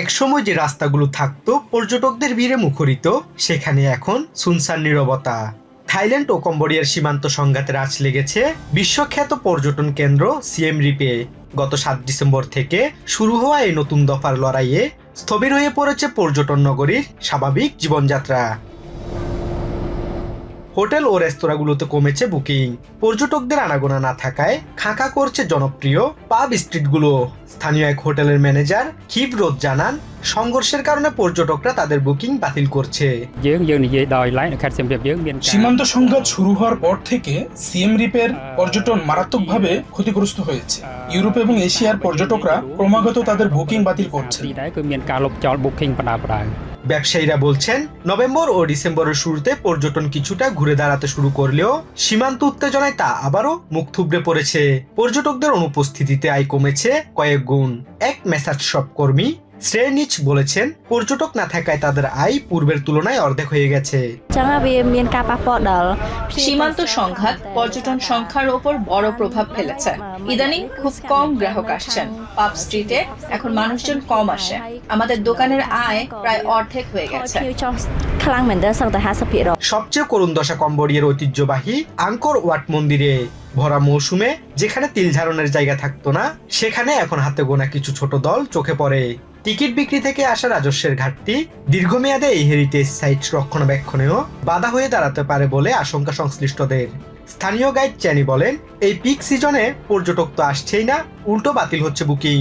একসময় যে রাস্তাগুলো থাকতো, পর্যটকদের ভিড়ে মুখরিত, সেখানে এখন সুনসান নিরবতা। থাইল্যান্ড ও কম্বোডিয়ার সীমান্ত সংঘাতের আঁচ লেগেছে বিশ্বখ্যাত পর্যটন কেন্দ্র সিএম রিপে। গত সাত ডিসেম্বর থেকে শুরু হওয়া এই নতুন দফার লড়াইয়ে স্থবির হয়ে পড়েছে পর্যটন নগরীর স্বাভাবিক জীবনযাত্রা। হোটেল ও রেস্তোরাঁগুলোতে কমেছে বুকিং। পর্যটকদের আনাগোনা না থাকায় খাঁকা করছে জনপ্রিয় পাব স্ট্রিটগুলো। স্থানীয় এক হোটেলের ম্যানেজার খিবরোধ জানান সংঘর্ষের কারণে পর্যটকরা তাদের বুকিং বাতিল করছে। সীমান্ত সংঘাত শুরু হওয়ার পর থেকে সিএম রিপের পর্যটন মারাত্মকভাবে ক্ষতিগ্রস্ত হয়েছে। ইউরোপ এবং এশিয়ার পর্যটকরা ক্রমাগত তাদের বুকিং বাতিল করছে ব্যবসায়ীরা বলছেন, নভেম্বর ও ডিসেম্বরের শুরুতে পর্যটন কিছুটা ঘুরে দাঁড়াতে শুরু করলেও সীমান্ত উত্তেজনায় তা আবারও মুখ থুবড়ে পড়েছে। পর্যটকদের অনুপস্থিতিতে আয় কমেছে কয়েক গুণ। এক মেসাজ সব কর্মী শ্রেণীচ বলেছেন পর্যটক না থাকায় তাদের আয় পূর্বের তুলনায় অর্ধেক হয়ে গেছে। সীমান্ত সংঘাত পর্যটন সংখ্যার ওপর বড় প্রভাব ফেলেছে। ইদানিং খুব কম গ্রাহক আসছেন। পাপ স্ট্রিটে এখন মানুষজন কম আসে। আমাদের দোকানের আয় প্রায় অর্ধেক হয়ে গেছে। সবচেয়ে করুণ দশা কম্বোডিয়ার ঐতিহ্যবাহী আঙ্কর ওয়াট মন্দিরে। ভরা মৌসুমে যেখানে তিল ধারণের জায়গা থাকতো না সেখানে এখন হাতে গোনা কিছু ছোট দল চোখে পড়ে। টিকিট বিক্রি থেকে আসা রাজস্বের ঘাটতি, দীর্ঘমেয়াদে এই হেরিটেজ সাইট রক্ষণাবেক্ষণেও বাধা হয়ে দাঁড়াতে পারে বলে আশঙ্কা সংশ্লিষ্টদের। স্থানীয় গাইড চ্যানি বলেন, এই পিক সিজনে পর্যটক তো আসছেই না উল্টো বাতিল হচ্ছে বুকিং।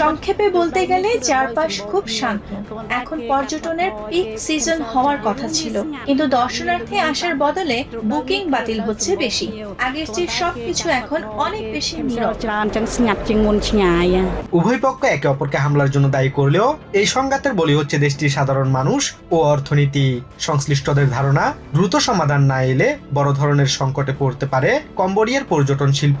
সংক্ষেপে বলতে গেলে চারপাশ খুব শান্ত। এখন পর্যটনের পিক সিজন হওয়ার কথা ছিল কিন্তু দর্শনার্থী আসার বদলে বুকিং বাতিল হচ্ছে বেশি। আগের চেয়ে সবকিছু এখন অনেক বেশি উভয় পক্ষ একে অপরকে হামলার জন্য দায়ী করলেও এই সংঘাতের বলি হচ্ছে দেশটির সাধারণ মানুষ ও অর্থনীতি। সংশ্লিষ্টদের ধারণা দ্রুত সমাধান না এলে বড় ধরনের সংকটে পড়তে পারে কম্বোডিয়ার পর্যটন শিল্প।